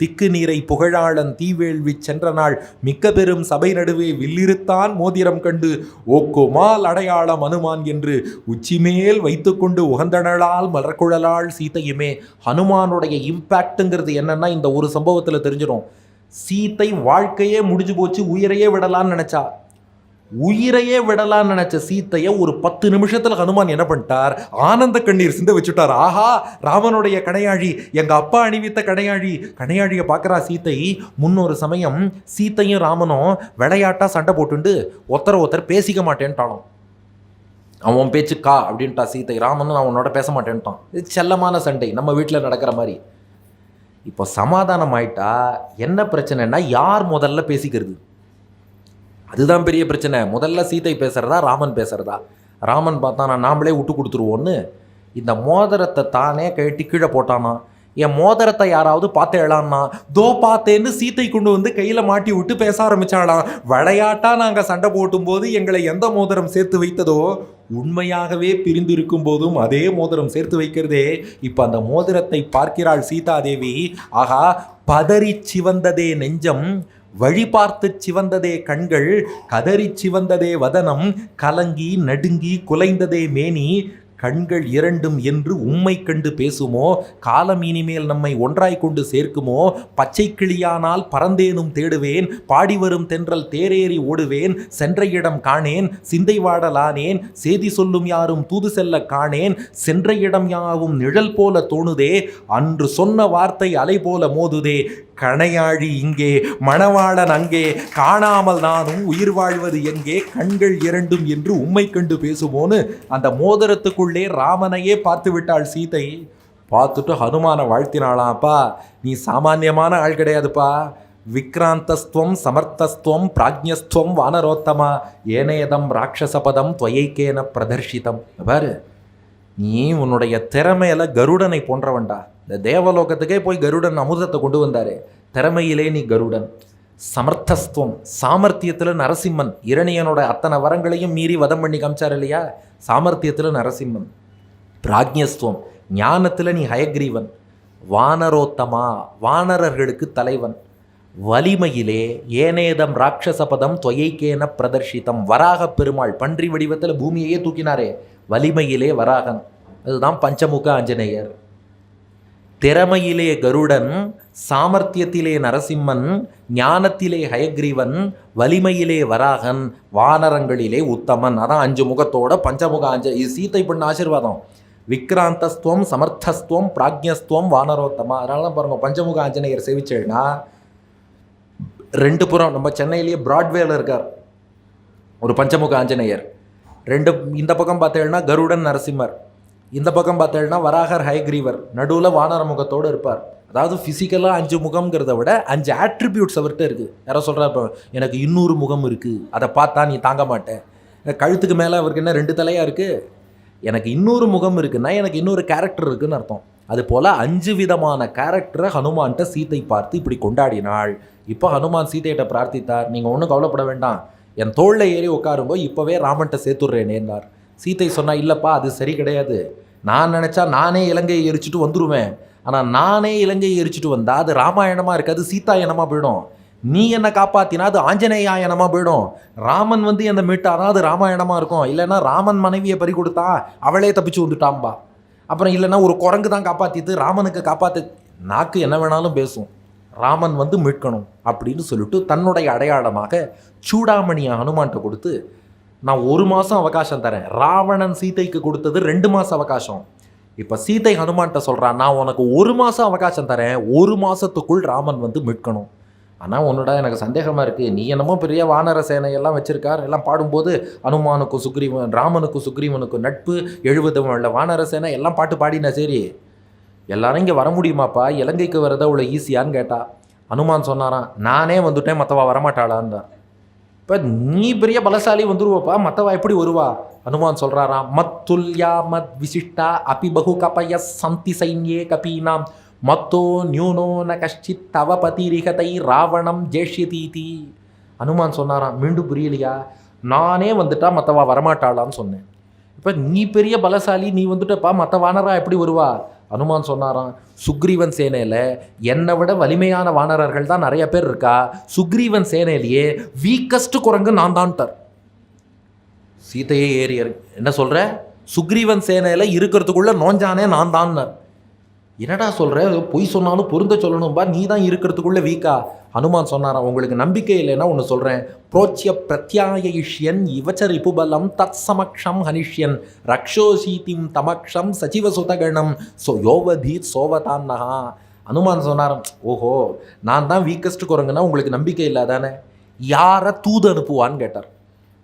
திக்கு நீரை புகழாளன் தீவேள்வி சென்ற நாள் மிக்க பெரும் சபை நடுவே வில்லிருத்தான் மோதிரம் கண்டு ஓக்குமால் அடையாளம் அனுமான் என்று உச்சிமேல் வைத்துக்கொண்டு உகந்தனளால் மலர்குழலால் சீதையுமே ஹனுமானுடைய இம்பேக்ட்டுங்கிறது என்னன்னா இந்த ஒரு சம்பவத்தில் தெரிஞ்சிடும் சீத்தை வாழ்க்கையே முடிஞ்சு போச்சு உயிரையே விடலான்னு நினச்சா. உயிரையே விடலான்னு நினைச்ச சீத்தைய ஒரு பத்து நிமிஷத்துல ஹனுமான் என்ன பண்ணிட்டார்? ஆனந்த கண்ணீர் சிந்த வச்சுட்டார். ஆஹா ராமனுடைய கடையாழி எங்க அப்பா அணிவித்த கடையாழி கடையாழியை பார்க்குறா சீத்தை. முன்னொரு சமயம் சீத்தையும் ராமனும் விளையாட்டா சண்டை போட்டுண்டு ஒத்தர ஒருத்தர் பேசிக்க மாட்டேன்ட்டாலும். அவன் பேச்சு கா அப்படின்ட்டா சீத்தை. ராமனும் அவனோட பேச மாட்டேன்ட்டான். இது செல்லமான சண்டை. நம்ம வீட்டில் நடக்கிற மாதிரி. இப்போ சமாதானம் ஆயிட்டா என்ன பிரச்சனைன்னா யார் முதல்ல பேசிக்கிறது? அதுதான் பெரிய பிரச்சனை. முதல்ல சீதை பேசுகிறதா ராமன் பேசுறதா? ராமன் பார்த்தானா நாமளே விட்டு கொடுத்துருவோன்னு இந்த மோதிரத்தை தானே கழட்டி கீழே போட்டானா? என் மோதிரத்தை யாராவது பார்த்தேளான்னா தோ பார்த்தேன்னு சீத்தை கொண்டு வந்து கையில் மாட்டி விட்டு பேச ஆரம்பிச்சாளாம் விளையாட்டாக நாங்கள் சண்டை போட்டும்போது எங்களை எந்த மோதிரம் சேர்த்து வைத்ததோ? உண்மையாகவே பிரிந்திருக்கும் போதும் அதே மோதிரம் சேர்த்து வைக்கிறதே. இப்போ அந்த மோதிரத்தை பார்க்கிறாள் சீதாதேவி. ஆகா பதறி சிவந்ததே நெஞ்சம். வழிபார்த்து சிவந்ததே கண்கள் கதறி சிவந்ததே வதனம் கலங்கி நடுங்கி குலைந்ததே மேனி கண்கள் இரண்டும் என்று உம்மை கண்டு பேசுமோ? காலம் இனிமேல் நம்மை ஒன்றாய் கொண்டு சேர்க்குமோ? பச்சை கிளியானால் பறந்தேனும் தேடுவேன் பாடி வரும் தென்றல் தேரேறி ஓடுவேன் சென்ற இடம் காணேன் சிந்தை வாடலானேன் செய்தி சொல்லும் யாரும் தூது செல்ல காணேன் சென்ற இடம் யாவும் நிழல் போல தோணுதே அன்று சொன்ன வார்த்தை அலை போல மோதுதே கணையாழி இங்கே மணவாளன் அங்கே காணாமல் நானும் உயிர் வாழ்வது எங்கே கண்கள் இரண்டும் என்று உம்மை கண்டு பேசுமோன்னு அந்த மோதிரத்துக்குள் மோதிரத்துக்குள்ளே ராமனையே பார்த்து விட்டாள் சீதை. பார்த்துட்டு ஹனுமானை வாழ்த்தினாளாப்பா நீ சாமானியமான ஆள் கிடையாதுப்பா. விக்ராந்தஸ்துவம் சமர்த்தஸ்துவம் பிராஜ்யஸ்துவம் வானரோத்தமா ஏனேதம் ராட்சசபதம் துவையைக்கேன பிரதர்ஷிதம். பாரு நீ உன்னுடைய திறமையில கருடனை போன்றவன்டா. இந்த தேவலோகத்துக்கே போய் கருடன் அமுதத்தை கொண்டு வந்தாரு. திறமையிலே நீ கருடன். சமர்த்தஸ்துவம் சாமர்த்தியத்தில் நரசிம்மன் இரணியனோட அத்தனை வரங்களையும் மீறி வதம் பண்ணி காமிச்சார் இல்லையா? சாமர்த்தியத்தில் நரசிம்மன் பிராக்ஞஸ்துவம் ஞானத்தில் நீ ஹயக்ரீவன் வானரோத்தமா வானரர்களுக்கு தலைவன் வலிமையிலே ஏனேதம் ராட்சசபதம் தொயைக்கேன பிரதர்ஷிதம் வராக பெருமாள் பன்றி வடிவத்தில் பூமியையே தூக்கினாரே வலிமையிலே வராகன். அதுதான் பஞ்சமுக ஆஞ்சநேயர். திறமையிலே கருடன் சாமர்த்தியத்திலே நரசிம்மன் ஞானத்திலே ஹயக்ரீவன் வலிமையிலே வராகன் வானரங்களிலே உத்தமன். அதான் அஞ்சு முகத்தோட பஞ்சமுக அஞ்சு இது சீத்தை பண்ண ஆசீர்வாதம். விக்ராந்தஸ்துவம் சமர்த்தஸ்துவம் பிராக்ஞஸ்துவம் வானரோத்தமா. அதனால தான் பாருங்க பஞ்சமுக ஆஞ்சநேயர் சேவிச்சேன்னா ரெண்டு புறம் நம்ம சென்னையிலேயே பிராட்வேல இருக்கார். ஒரு பஞ்சமுக ஆஞ்சநேயர். ரெண்டு இந்த பக்கம் பார்த்தேன்னா கருடன் நரசிம்மர். இந்த பக்கம் பார்த்தேன்னா வராகர் ஹைக்ரீவர் நடுவில் வானர முகத்தோடு இருப்பார். அதாவது ஃபிசிக்கலாக அஞ்சு முகம்ங்கிறத விட அஞ்சு ஆட்ரிபியூட்ஸ் அவர்கிட்ட இருக்குது யாரோ சொல்கிறா இப்போ எனக்கு இன்னொரு முகம் இருக்குது அதை பார்த்தா நீ தாங்க மாட்டேன். கழுத்துக்கு மேலே அவருக்கு என்ன ரெண்டு தலையாக இருக்குது எனக்கு இன்னொரு முகம் இருக்குன்னா எனக்கு இன்னொரு கேரக்டர் இருக்குதுன்னு அர்த்தம். அது போல் அஞ்சு விதமான கேரக்டரை ஹனுமான்கிட்ட சீத்தை பார்த்து இப்படி கொண்டாடினாள். இப்போ ஹனுமான் சீதையிட்ட பிரார்த்தித்தார் நீங்கள் ஒன்றும் கவலைப்பட வேண்டாம். என் தோளில் ஏறி உட்காருங்கோ இப்போவே ராமன்ட்ட சேர்த்துட்றேனேன்னார். சீத்தை சொன்னால் இல்லைப்பா அது சரி கிடையாது. நான் நினச்சா நானே இலங்கையை எரிச்சிட்டு வந்துடுவேன் ஆனால் நானே இலங்கையை எரிச்சிட்டு வந்தால் அது ராமாயணமாக இருக்காது சீதாயணமாக போயிடும். நீ என்னை காப்பாத்தினா அது ஆஞ்சநேயாயனமாக போயிடும். ராமன் வந்து என்னை மீட்டாதான் அது ராமாயணமாக இருக்கும். இல்லைன்னா ராமன் மனைவியை பறி கொடுத்தா அவளே தப்பிச்சு வந்துட்டாம்பா. அப்புறம் இல்லைன்னா ஒரு குரங்கு தான் காப்பாற்றிட்டு ராமனுக்கு காப்பாற்று நாக்கு என்ன வேணாலும் பேசும். ராமன் வந்து மீட்கணும் அப்படின்னு சொல்லிட்டு தன்னுடைய அடையாளமாக சூடாமணியை ஹனுமான்கிட்ட கொடுத்து நான் ஒரு மாதம் அவகாசம் தரேன். ராவணன் சீதைக்கு கொடுத்தது ரெண்டு மாதம் அவகாசம். இப்போ சீதை ஹனுமான்கிட்ட சொல்கிறான் நான் உனக்கு ஒரு மாதம் அவகாசம் தரேன். ஒரு மாதத்துக்குள் ராமன் வந்து மீட்கணும். ஆனால் உன்னோட எனக்கு சந்தேகமாக இருக்குது நீ என்னமோ பெரிய வானர சேனையெல்லாம் வச்சுருக்கார். எல்லாம் பாடும்போது அனுமானுக்கும் சுக்ரீவன் ராமனுக்கும் சுக்ரீவனுக்கும் நட்பு எழுபது உள்ள வானர சேனை எல்லாம் பாட்டு பாடினா சரி. எல்லாரும் இங்கே வர முடியுமாப்பா? இலங்கைக்கு வரத அவ்வளோ ஈஸியான்னு கேட்டா. அனுமான் சொன்னாராம் நானே வந்துட்டேன் மற்றவா வரமாட்டாளான்றார் இப்போ நீ பெரிய பலசாலி வந்துருவப்பா மற்றவா எப்படி வருவா? அனுமான் சொல்கிறாராம் மத்துல்யா மத் விசிஷ்டா அபி பகு கபய சந்தி சைன்யே கபீனாம். மத்தோ நியூனோ ந கஷ்டித் தவ பதிரிகதை ராவணம் ஜேஷ்யதீதி அனுமான் சொன்னாராம் மீண்டும் புரியலையா? நானே வந்துட்டா மற்றவா வரமாட்டாளான்னு சொன்னேன். இப்போ நீ பெரிய பலசாலி நீ வந்துட்டப்பா மற்ற வானரா எப்படி வருவா? அனுமான் சொன்னாராம் சுக்ரீவன் சேனையில் என்னை விட வலிமையான வானரர்கள் தான் நிறைய பேர் இருக்கா? சுக்ரீவன் சேனையிலேயே வீக்கஸ்ட் குரங்கு நான் தான்ட்டார் சீதையே ஏறி என்ன சொல்கிற சுக்ரீவன் சேனையில் இருக்கிறதுக்குள்ளே நோஞ்சானே நான் தான்னார் என்னடா சொல்கிற பொய் சொன்னாலும் பொருந்த சொல்லணும்பா நீ தான் இருக்கிறதுக்குள்ளே வீக்கா ஹனுமான் சொன்னாரா உங்களுக்கு நம்பிக்கை இல்லைன்னா ஒன்று சொல்கிறேன் புரோச்சிய பிரத்யாயிஷ்யன் இவச்ச ரிபுபலம் தத் சமக்ஷம் ஹனிஷ்யன். ரக்ஷோசீதிம் தமக்ஷம் சச்சிவ சுதகணம் சோ யோவதி சோவதான்னஹா ஹனுமான் சொன்னாராம் ஓஹோ நான் தான் வீக்கஸ்ட் குரங்குன்னா உங்களுக்கு நம்பிக்கை இல்லாதானே யாரை தூது அனுப்புவான்னு கேட்டார்.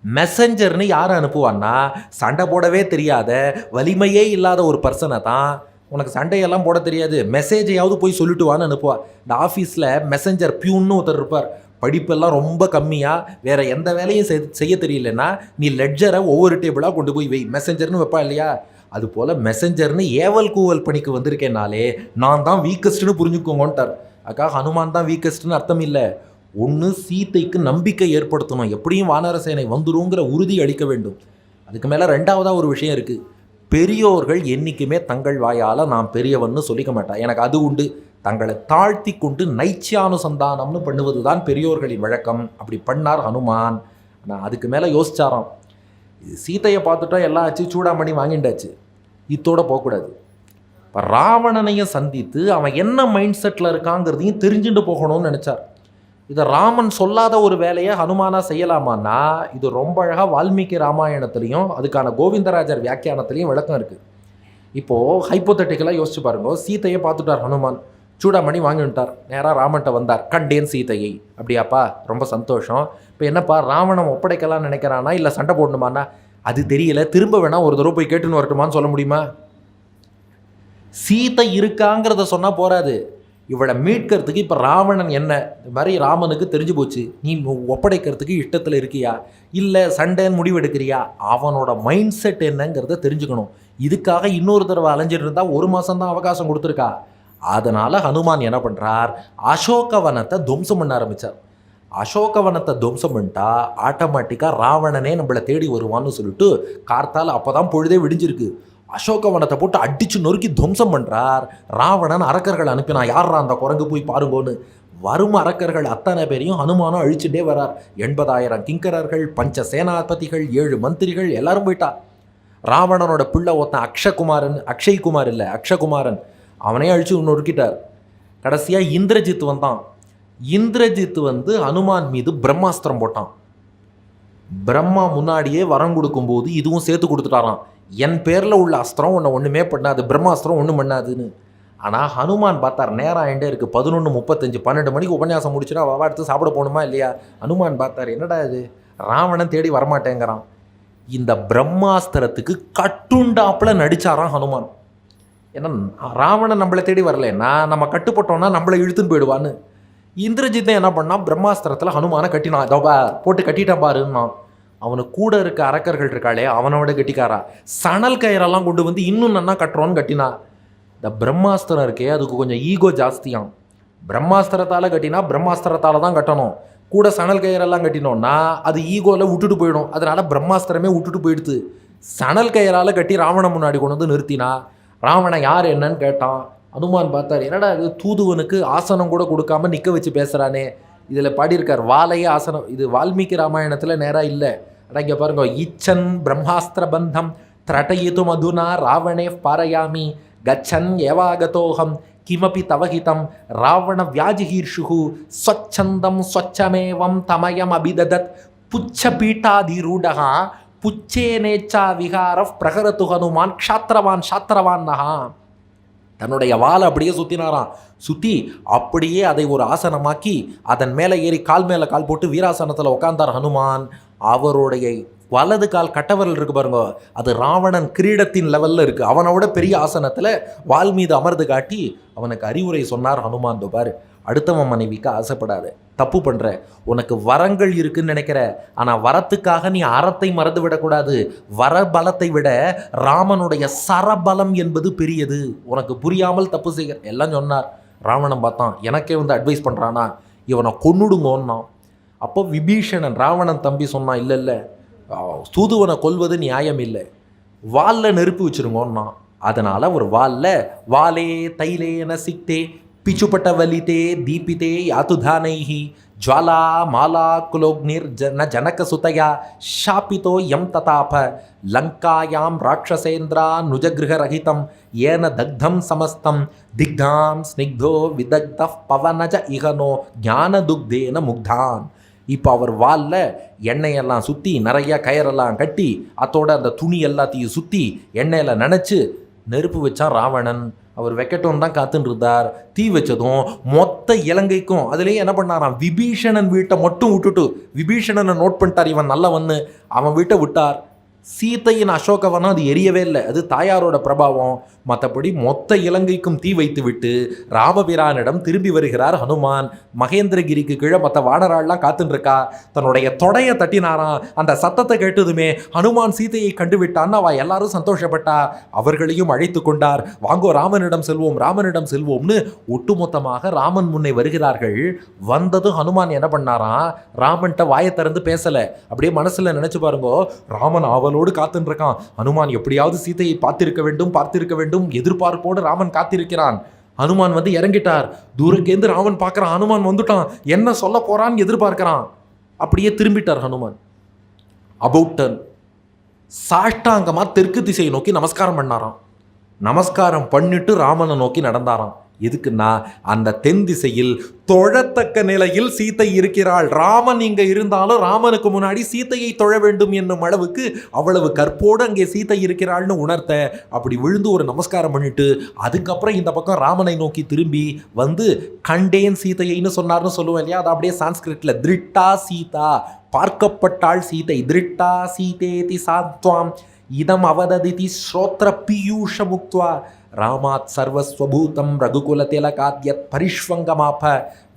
மெசஞ்சர்னு யாரை அனுப்புவான்னா சண்டை போடவே தெரியாத வலிமையே இல்லாத ஒரு பர்சனை தான் உனக்கு சண்டையெல்லாம் போட தெரியாது. மெசேஜையாவது போய் சொல்லிட்டு வான்னு அனுப்புவா. இந்த ஆஃபீஸில் மெசஞ்சர் பியூன்னு ஒருத்தர் இருப்பார். படிப்பெல்லாம் ரொம்ப கம்மியாக வேறு எந்த வேலையும் செய்- செய்ய தெரியலன்னா நீ லெட்ஜரை ஒவ்வொரு டேபிளாக கொண்டு போய் வை. மெசஞ்சர்னு வைப்பா இல்லையா? அது போல் மெசஞ்சர்னு ஏவல் கூவல் பணிக்கு வந்திருக்கேனாலே நான் தான் வீக்கஸ்ட்னு புரிஞ்சுக்கோங்கன்ட்டார். அக்கா ஹனுமான் தான் வீக்கஸ்ட்னு அர்த்தம் இல்லை. ஒன்று சீத்தைக்கு நம்பிக்கை ஏற்படுத்தணும். எப்படியும் வானரசேனை வந்துருங்கிற உறுதி அளிக்க வேண்டும். அதுக்கு மேலே ரெண்டாவதாக ஒரு விஷயம் இருக்குது பெரியோர்கள் என்றைக்குமே தங்கள் வாயால் நான் பெரியவன்னு சொல்லிக்க மாட்டேன். எனக்கு அது உண்டு. தங்களை தாழ்த்தி கொண்டு நைச்சியானுசந்தானம்னு பண்ணுவது தான் பெரியோர்களின் வழக்கம். அப்படி பண்ணார் ஹனுமான். நான் அதுக்கு மேலே யோசிச்சாராம். சீத்தையை சீதையை பார்த்துட்டோம் எல்லாம் ஆச்சு சூடாமணி வாங்கிண்டாச்சு. இத்தோட போகக்கூடாது. இப்போ ராவணனையும் சந்தித்து அவன் என்ன மைண்ட் செட்டில் இருக்காங்கிறதையும் தெரிஞ்சுட்டு போகணும்னு நினச்சார். இதை ராமன் சொல்லாத ஒரு வேலையை ஹனுமானா செய்யலாமான்னா இது ரொம்ப அழகாக வால்மீகி ராமாயணத்துலேயும் அதுக்கான கோவிந்தராஜர் வியாக்கியானத்துலேயும் விளக்கம் இருக்குது இப்போது ஹைப்போத்தட்டிக்கலாக யோசிச்சு பாருங்க. சீதையை பார்த்துட்டார் ஹனுமான். சூடாமணி வாங்கிட்டார் நேராக ராமன்ட்ட வந்தார். கண்டேன் சீதையை அப்படியாப்பா ரொம்ப சந்தோஷம். இப்போ என்னப்பா ராவணம் ஒப்படைக்கலாம்னு நினைக்கிறானா இல்லை சண்டை போடணுமானா அது தெரியல. திரும்ப வேணால் ஒரு தடவை போய் கேட்டுன்னு வரட்டுமான்னு சொல்ல முடியுமா? சீதை இருக்காங்கிறத சொன்னால் போராது இவளை மீட்கிறதுக்கு இப்போ ராவணன் என்ன? இந்த மாதிரி ராமனுக்கு தெரிஞ்சு போச்சு. நீ ஒப்படைக்கிறதுக்கு இஷ்டத்தில் இருக்கியா? இல்லை சண்டைன்னு முடிவெடுக்கிறியா? அவனோட மைண்ட் செட் என்னங்கிறத தெரிஞ்சுக்கணும். இதுக்காக இன்னொரு தடவை அலைஞ்சிட்டு இருந்தால் ஒரு மாதம் தான் அவகாசம் கொடுத்துருக்கா. அதனால் ஹனுமான் என்ன பண்ணுறார் அசோகவனத்தை துவம்சம் பண்ண ஆரம்பித்தார் அசோகவனத்தை துவம்சம் பண்ணிட்டா ஆட்டோமேட்டிக்காக ராவணனே நம்மளை தேடி வருவான்னு சொல்லிட்டு கார்த்தால் அப்போ தான் பொழுதே விடிஞ்சிருக்கு. அசோகவனத்தை போட்டு அடிச்சு நொறுக்கி துவம்சம் பண்ணுறார் ராவணன் அரக்கர்கள் அனுப்பினா யாரா அந்த குரங்கு போய் பாருங்கோன்னு. வரும் அரக்கர்கள் அத்தனை பேரையும் அனுமானம் அழிச்சுட்டே வரார். எண்பதாயிரம் கிங்கரர்கள் பஞ்ச சேனாபதிகள் ஏழு மந்திரிகள் எல்லாரும் போயிட்டா. ராவணனோட பிள்ளை ஒருத்தன் அக்ஷகுமாரன் அக்ஷய்குமார் இல்லை அக்ஷகுமாரன். அவனே அழிச்சு நொறுக்கிட்டார். கடைசியாக இந்திரஜித் வந்தான். இந்திரஜித் வந்து ஹனுமான் மீது பிரம்மாஸ்திரம் போட்டான். பிரம்மா முன்னாடியே வரம் கொடுக்கும்போது இதுவும் சேர்த்து கொடுத்துட்டாரான் என் பேரில் உள்ள அஸ்திரம் உன்னை ஒன்றுமே பண்ணாது பிரம்மாஸ்திரம் ஒன்றும் பண்ணாதுன்னு. ஆனால் ஹனுமான் பார்த்தார் நேரம் ஆகிட்டே இருக்குது பதினொன்று முப்பத்தஞ்சு பன்னெண்டு மணிக்கு உபன்யாசம் முடிச்சுன்னா அவ எடுத்து சாப்பிட போகணுமா இல்லையா? ஹனுமான் பார்த்தார் என்னடா இது? ராவணன் தேடி வரமாட்டேங்கிறான். இந்த பிரம்மாஸ்திரத்துக்கு கட்டுண்டாப்பில் நடிச்சாராம் ஹனுமான். ஏன்னா ராவணன் நம்மளை தேடி வரலன்னா நம்ம கட்டுப்பட்டோம்னா நம்மளை இழுத்துன்னு போயிடுவான்னு. இந்திரஜித்தை என்ன பண்ணான் பிரம்மாஸ்திரத்தில் ஹனுமானை கட்டினான் இதோ போட்டு கட்டிட்டேன் பாருன்னா அவனை கூட இருக்க அரக்கர்கள் இருக்காளே அவனோட கட்டிக்காரா? சணல் கயிறெல்லாம் கொண்டு வந்து இன்னும் நன்னா கட்டுறோன்னு கட்டினா இந்த பிரம்மாஸ்திரம் இருக்கே அதுக்கு கொஞ்சம் ஈகோ ஜாஸ்தியாம். பிரம்மாஸ்திரத்தால் கட்டினா பிரம்மாஸ்திரத்தால் தான் கட்டணும். கூட சணல் கயிறெல்லாம் கட்டினோம்னா அது ஈகோவில் விட்டுட்டு போயிடும். அதனால் பிரம்மாஸ்திரமே விட்டுட்டு போயிடுது சணல் கயிறால் கட்டி ராவணன் முன்னாடி கொண்டு வந்து நிறுத்தினா ராவணன் யார் என்னன்னு கேட்டான். அனுமான் பார்த்தார் என்னடா இது தூதுவனுக்கு ஆசனம் கூட கொடுக்காம நிற்க வச்சு பேசுகிறானே இதில் பாடியிருக்கார் வாழையே ஆசனம். இது வால்மீகி ராமாயணத்தில் நேராக இல்லை. அடா இங்கே பாருங்க இச்சன் பிரம்மாஸ்திர பந்தம் திரட்டயிது மதுனா ராவணே பாரயாமி கச்சன் ஏவாகதோகம் கிமபி தவஹிதம் ராவண வியாஜிகீர்ஷுகு ஸ்வச்சந்தம் ஸ்வச்சமேவம் தமயம் அபிததத் புச்ச பீட்டாதிரூடகா புச்சே நேச்சா விகார பிரகரத்து ஹனுமான் க்ஷாத்திரவான் சாத்திரவான் தன்னுடைய வாளை அப்படியே சுற்றினாராம் சுற்றி அப்படியே அதை ஒரு ஆசனமாக்கி அதன் மேலே ஏறி கால் மேலே கால் போட்டு வீராசனத்தில் உட்கார்ந்தார் ஹனுமான். அவருடைய வலது கால் கட்டவரல் இருக்கு பாருங்க. அது ராவணன் கிரீடத்தின் லெவலில் இருக்குது அவனோட பெரிய ஆசனத்தில் வால் மீது அமர்ந்து காட்டி அவனுக்கு அறிவுரை சொன்னார் ஹனுமான் தோ பாரு. அடுத்தவன் மனைவிக்கு ஆசைப்படாத தப்பு பண்ணுற உனக்கு வரங்கள் இருக்குன்னு நினைக்கிற ஆனால் வரத்துக்காக நீ அறத்தை மறந்து விடக்கூடாது. வர பலத்தை விட ராமனுடைய சரபலம் என்பது பெரியது. உனக்கு புரியாமல் தப்பு செய்ய எல்லாம் சொன்னார். ராவணன் பார்த்தான். எனக்கே வந்து அட்வைஸ் பண்ணுறானா இவனை கொன்னுடுங்கோன்னான். அப்போ விபீஷணன் ராவணன் தம்பி சொன்னான் இல்லை இல்லை தூதுவனை கொல்வது நியாயம் இல்லை. வாலில் நெருப்பு வச்சுருங்கோன்னா அதனால் ஒரு வாலில் வாலே தைலே சிக்தே பிச்சுபட்டவலிதே தீபிதே யாத்துதானைஹி ஜுவாலா மாலா குலோக்னிர் ஜன ஜனகசுதயா ஷாபிதோ எம் ததாப லங்காயாம் ராட்சசேந்திரா நுஜகிருஹரகிதம் ஏன தக்தம் சமஸ்தம் திக்தாம் ஸ்னிக்தோ விதக்த பவனஜ இகனோ ஞானதுக்தேன முக்தான் இப்போ அவர் வாலில் எண்ணெயெல்லாம் சுற்றி நிறைய கயரெல்லாம் கட்டி அத்தோட அந்த துணி எல்லாத்தையும் சுற்றி எண்ணெயில் நனைச்சு நெருப்பு வச்சான் ராவணன் அவர் வெக்கட்டோன் தான் காத்துன்னு இருந்தார் தீ வச்சதும் மொத்த இலங்கைக்கும் அதுலேயே என்ன பண்ணாராம்? விபீஷணன் வீட்டை மட்டும் விட்டுட்டு விபீஷணனை நோட் பண்ணிட்டார் இவன் நல்லவன்னு. அவன் வீட்டை விட்டார். சீதையின் அசோகவனம் அது எரியவே இல்லை. அது தாயாரோட பிரபாவம். மற்றபடி மொத்த இலங்கைக்கும் தீ வைத்து விட்டு ராமபிரானிடம் திரும்பி வருகிறார் ஹனுமான். மகேந்திரகிரிக்கு கீழே மற்ற வானராள்லாம் காத்துன்ருக்கா தன்னுடைய தொடையை தட்டினாராம். அந்த சத்தத்தை கேட்டதுமே ஹனுமான் சீதையை கண்டுவிட்டான்னு அவ எல்லாரும் சந்தோஷப்பட்டா. அவர்களையும் அழைத்து கொண்டார். வாங்கோ ராமனிடம் செல்வோம் ராமனிடம் செல்வோம்னு ஒட்டுமொத்தமாக ராமன் முன்னே வருகிறார்கள். வந்ததும் ஹனுமான் என்ன பண்ணாராம்? ராமன்கிட்ட வாயை திறந்து பேசலை. அப்படியே மனசில் நினச்சி பாருங்கோ ராமன் ஆவலோடு காத்துன்னு இருக்கான் எப்படியாவது சீதையை பார்த்திருக்க வேண்டும் பார்த்திருக்க வேண்டும். எதிர்பார்ப்போடு ராமன் காத்திருக்கிறான். ஹனுமான் வந்து இறங்கிட்டார். தூரக்கேந்து ராமன் பார்க்குறான். அனுமான் வந்துட்டான். என்ன சொல்ல போகிறான்னு எதிர்பார்க்கிறான். அப்படியே திரும்பிட்டார் ஹனுமான் அபவுட் டர்ன் சாஷ்டாங்கமாக தெற்கு திசையை நோக்கி நமஸ்காரம் பண்ணாராம். நமஸ்காரம் பண்ணிட்டு ராமனை நோக்கி நடந்தாராம். எதுக்குன்னா அந்த தென் திசையில் தொழத்தக்க நிலையில் சீத்தை இருக்கிறாள். ராமன் இங்கே இருந்தாலும் ராமனுக்கு முன்னாடி சீத்தையை தொழ வேண்டும் என்னும் அளவுக்கு அவ்வளவு கற்போடு அங்கே சீத்தை இருக்கிறாள்னு உணர்த்த அப்படி விழுந்து ஒரு நமஸ்காரம் பண்ணிட்டு அதுக்கப்புறம் இந்த பக்கம் ராமனை நோக்கி திரும்பி வந்து கண்டேன் சீதையைன்னு சொன்னார்னு சொல்லுவோம் இல்லையா? அது அப்படியே சான்ஸ்கிரிட்டில் திருட்டா சீதா பார்க்கப்பட்டாள் சீதை திருட்டா சீதேதி சாத்வாம் இதம் அவததிதி ஸ்ரோத்ர பியூஷ முக்த்வா ராமாத் சர்வஸ்வபூதம் ரகுகுல திலகாத்யத் பரிஷ்வங்கமாப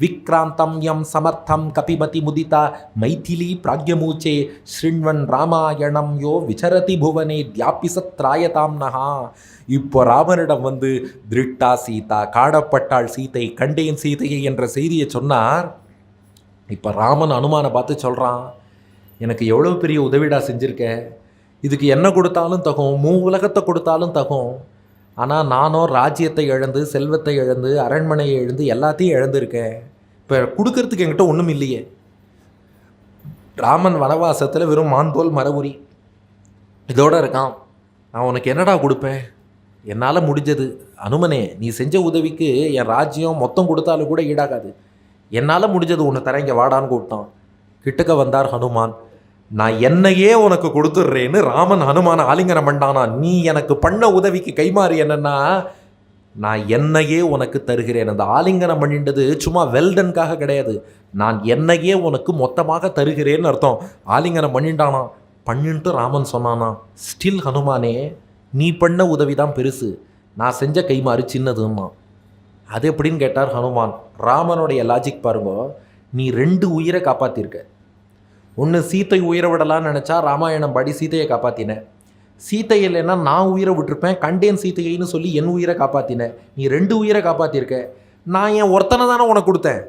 விக்ராந்தம் யம் சமர்த்தம் கபிமதி முதிதா மைதிலி பிராக்யமூச்சே ஸ்ரீண்வன் ராமாயணம் யோ விசரதி புவனே தியாபிசத்ராயதாம் நகா. இப்போ ராமனிடம் வந்து திருட்டா சீதா காணப்பட்டாள் சீதை கண்டேன் சீதையை என்ற செய்தியை சொன்னார். இப்போ ராமன் அனுமானை பார்த்து சொல்கிறான் எனக்கு எவ்வளோ பெரிய உதவிடா செஞ்சுருக்க? இதுக்கு என்ன கொடுத்தாலும் தகும் மூ உலகத்தை கொடுத்தாலும் தகும். ஆனால் நானும் ராஜ்யத்தை இழந்து செல்வத்தை இழந்து அரண்மனையை இழந்து எல்லாத்தையும் இழந்திருக்கேன். இப்போ கொடுக்கறதுக்கு என்கிட்ட ஒன்றும் இல்லையே. ராமன் வனவாசத்தில் வெறும் மான்போல் மரபுரி. இதோடு இருக்கான். நான் உனக்கு என்னடா கொடுப்பேன்? என்னால் முடிஞ்சது. அனுமனே நீ செஞ்ச உதவிக்கு என் ராஜ்யம் மொத்தம் கொடுத்தாலும் கூட ஈடாகாது. என்னால் முடிஞ்சது உன்னை தர இங்கே வாடான்னு கூப்பிட்டான். கிட்டக்க வந்தார் ஹனுமான். நான் என்னையே உனக்கு கொடுத்துட்றேன்னு ராமன் ஹனுமான ஆலிங்கனம் பண்ணானா நீ எனக்கு பண்ண உதவிக்கு கைமாறு என்னன்னா நான் என்னையே உனக்கு தருகிறேன். அந்த ஆலிங்கனம் பண்ணிண்டது சும்மா வெல்டன்காக கிடையாது. நான் என்னையே உனக்கு மொத்தமாக தருகிறேன்னு அர்த்தம். ஆலிங்கனம் பண்ணிண்டானா பண்ணின்ட்டு ராமன் சொன்னானா ஸ்டில் ஹனுமானே நீ பண்ண உதவி தான் பெருசு. நான் செஞ்ச கைமாறு சின்னதுன்னா அது எப்படின்னு கேட்டார் ஹனுமான். ராமனுடைய லாஜிக் பாருங்க நீ ரெண்டு உயிரை காப்பாற்றிருக்க ஒன்று சீத்தை உயிரை விடலான்னு நினச்சா ராமாயணம் படி சீத்தையை காப்பாற்றினேன் சீத்தை இல்லைன்னா நான் உயிரை விட்டுருப்பேன் கண்டேன் சீத்தையைன்னு சொல்லி என் உயிரை காப்பாற்றினேன் நீ ரெண்டு உயிரை காப்பாற்றிருக்க நான் என் ஒருத்தனை தானே உனக்கு கொடுத்தேன்.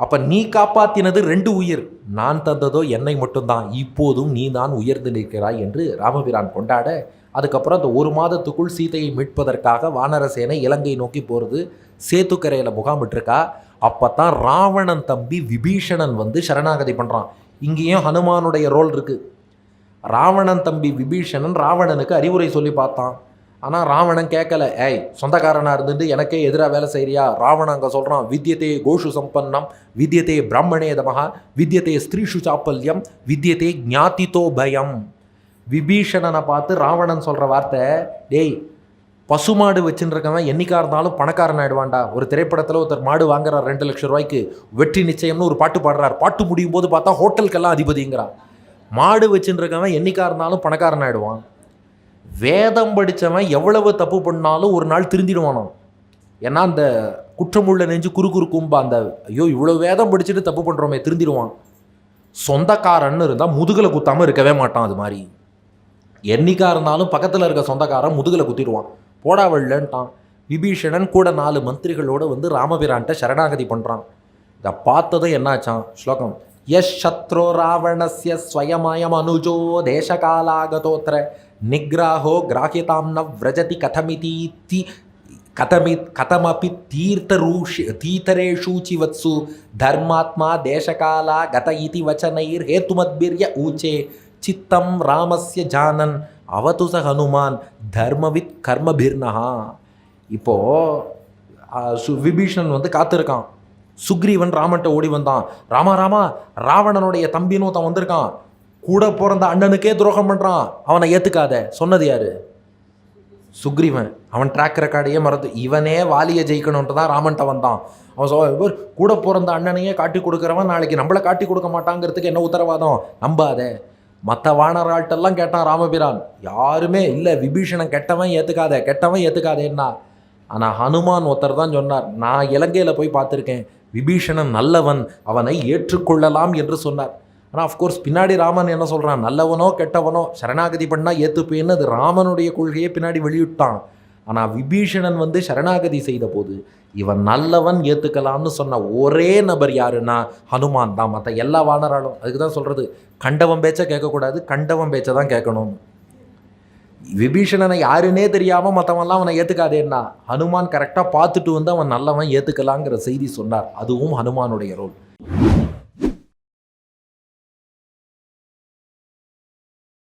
அப்போ நீ காப்பாற்றினது ரெண்டு உயிர். நான் தந்ததோ என்னை மட்டும்தான். இப்போதும் நீ தான் உயர்ந்து நிற்கிறாய் என்று ராமபிரான் கொண்டாட அதுக்கப்புறம் அந்த ஒரு மாதத்துக்குள் சீதையை மீட்பதற்காக வானரசேனை இலங்கை நோக்கி போகிறது சேத்துக்கரையில் முகாமிட்டிருக்கா. அப்போ தான் ராவணன் தம்பி விபீஷணன் வந்து சரணாகதி பண்ணுறான் இங்கேயும் ஹனுமானுடைய ரோல் இருக்குது ராவணன் தம்பி விபீஷணன் ராவணனுக்கு அறிவுரை சொல்லி பார்த்தான். ஆனால் ராவணன் கேட்கல ஏய் சொந்தக்காரனாக இருந்துட்டு எனக்கே எதிராக வேலை செய்கிறியா ராவணன் அங்கே சொல்கிறான் வித்யதே கோஷு சம்பன்னம் வித்யதே பிராமணே தமஹா ஸ்திரீஷு சாப்பல்யம் வித்யதே ஞாதிதோ பயம். விபீஷணனை பார்த்து ராவணன் சொல்கிற வார்த்தை டேய் பசுமாடு வச்சுருக்கவன் இருக்கவன் என்னைக்கா இருந்தாலும் பணக்காரன் ஆயிடுவான்டா. ஒரு திரைப்படத்தில் ஒருத்தர் மாடு வாங்குறார் ரெண்டு லட்சம் ரூபாய்க்கு. வெற்றி நிச்சயம்னு ஒரு பாட்டு பாடுறார். பாட்டு முடியும் போது பார்த்தா ஹோட்டலுக்கெல்லாம் அதிபதிங்கிறான் மாடு வச்சுருக்கவன் இருக்கவன் என்னைக்கா இருந்தாலும் பணக்காரன் ஆயிடுவான். வேதம் படித்தவன் எவ்வளவு தப்பு பண்ணாலும் ஒரு நாள் திருந்திடுவானோ ஏன்னா அந்த குற்றமுள்ள நெஞ்சு குறு குறுக்கும்பா அந்த ஐயோ இவ்வளோ வேதம் படிச்சுட்டு தப்பு பண்ணுறோமே திருந்திடுவான். சொந்தக்காரன்னு இருந்தால் முதுகில் குத்தாமல் இருக்கவே மாட்டான் அது மாதிரி. என்னைக்கா இருந்தாலும் பக்கத்தில் இருக்க சொந்தக்காரன் முதுகில் குத்திடுவான். போடா விபீஷணன் கூட நாலு மந்திரிகளோடு வந்து ராமபிரான்ட்ட சரணாகதி பண்ணுறான் இதை பார்த்ததும் என்னாச்சான்? ஸ்லோகம் எஸ் சத்ரோ ராவணஸ்ய ஸ்வயமயம் அனுஜோ தேசகாலாகதோத்திர நிக்ராஹோ கிராஹிதாம் ந விரஜதி கதமிதி தி கதமி கதமபி தீர்த்தரூஷி தீர்த்தரேஷூச்சிவத்சு தர்மாத்மா தேசகாலா கத இதி வச்சனைர் ஹேத்துமத்பிரிய ஊச்சே சித்தம் ராமஸ்ய ஜானன் அவதுச ஹனுமான் தர்மவித் கர்மபீர்னஹா. இப்போது விபீஷன் வந்து காத்திருக்கான். சுக்ரீவன் ராமன்ட்ட ஓடி வந்தான். ராமா ராமா ராவணனுடைய தம்பினும் தான் வந்திருக்கான். கூட பிறந்த அண்ணனுக்கே துரோகம் பண்ணுறான் அவனை ஏற்றுக்காத சொன்னது யார்? சுக்ரீவன். அவன் ட்ராக் ரெக்கார்டையே மறந்து இவனே வாலியை ஜெயிக்கணுன்ட்டு தான் ராமன்ட்ட வந்தான். அவன் சொ கூட பிறந்த அண்ணனையே காட்டி கொடுக்குறவன் நாளைக்கு நம்மளை காட்டி கொடுக்க மாட்டாங்கிறதுக்கு என்ன உத்தரவாதம்? நம்பாதே. மற்ற வானராட்டெல்லாம் கேட்டான் ராமபிரான். யாருமே இல்லை விபீஷணன் கெட்டவன் ஏற்றுக்காத கெட்டவன் ஏற்றுக்காதேன்னா ஆனால் ஹனுமான் ஒருத்தர் தான் சொன்னார் நான் இலங்கையில் போய் பார்த்துருக்கேன். விபீஷணன் நல்லவன் அவனை ஏற்றுக்கொள்ளலாம் என்று சொன்னார். ஆனால் அஃப்கோர்ஸ் பின்னாடி ராமன் என்ன சொல்கிறான் நல்லவனோ கெட்டவனோ சரணாகதி பண்ணால் ஏற்றுப்பேன்னு அது ராமனுடைய கொள்கையை பின்னாடி வெளியிட்டான். ஆனால் விபீஷணன் வந்து சரணாகதி செய்த போது இவன் நல்லவன் ஏற்றுக்கலாம்னு சொன்ன ஒரே நபர் யாருன்னா ஹனுமான் தான். மற்ற எல்லா வானராலும் அதுக்கு தான் சொல்கிறது கண்டவன் பேச்சை கேட்கக்கூடாது கண்டவன் பேச்சை தான் கேட்கணும். விபீஷணனை யாருன்னே தெரியாமல் மற்றவன்லாம் அவனை ஏற்றுக்காதேன்னா ஹனுமான் கரெக்டாக பார்த்துட்டு வந்து அவன் நல்லவன் ஏற்றுக்கலாங்கிற செய்தி சொன்னார். அதுவும் ஹனுமானுடைய ரோல்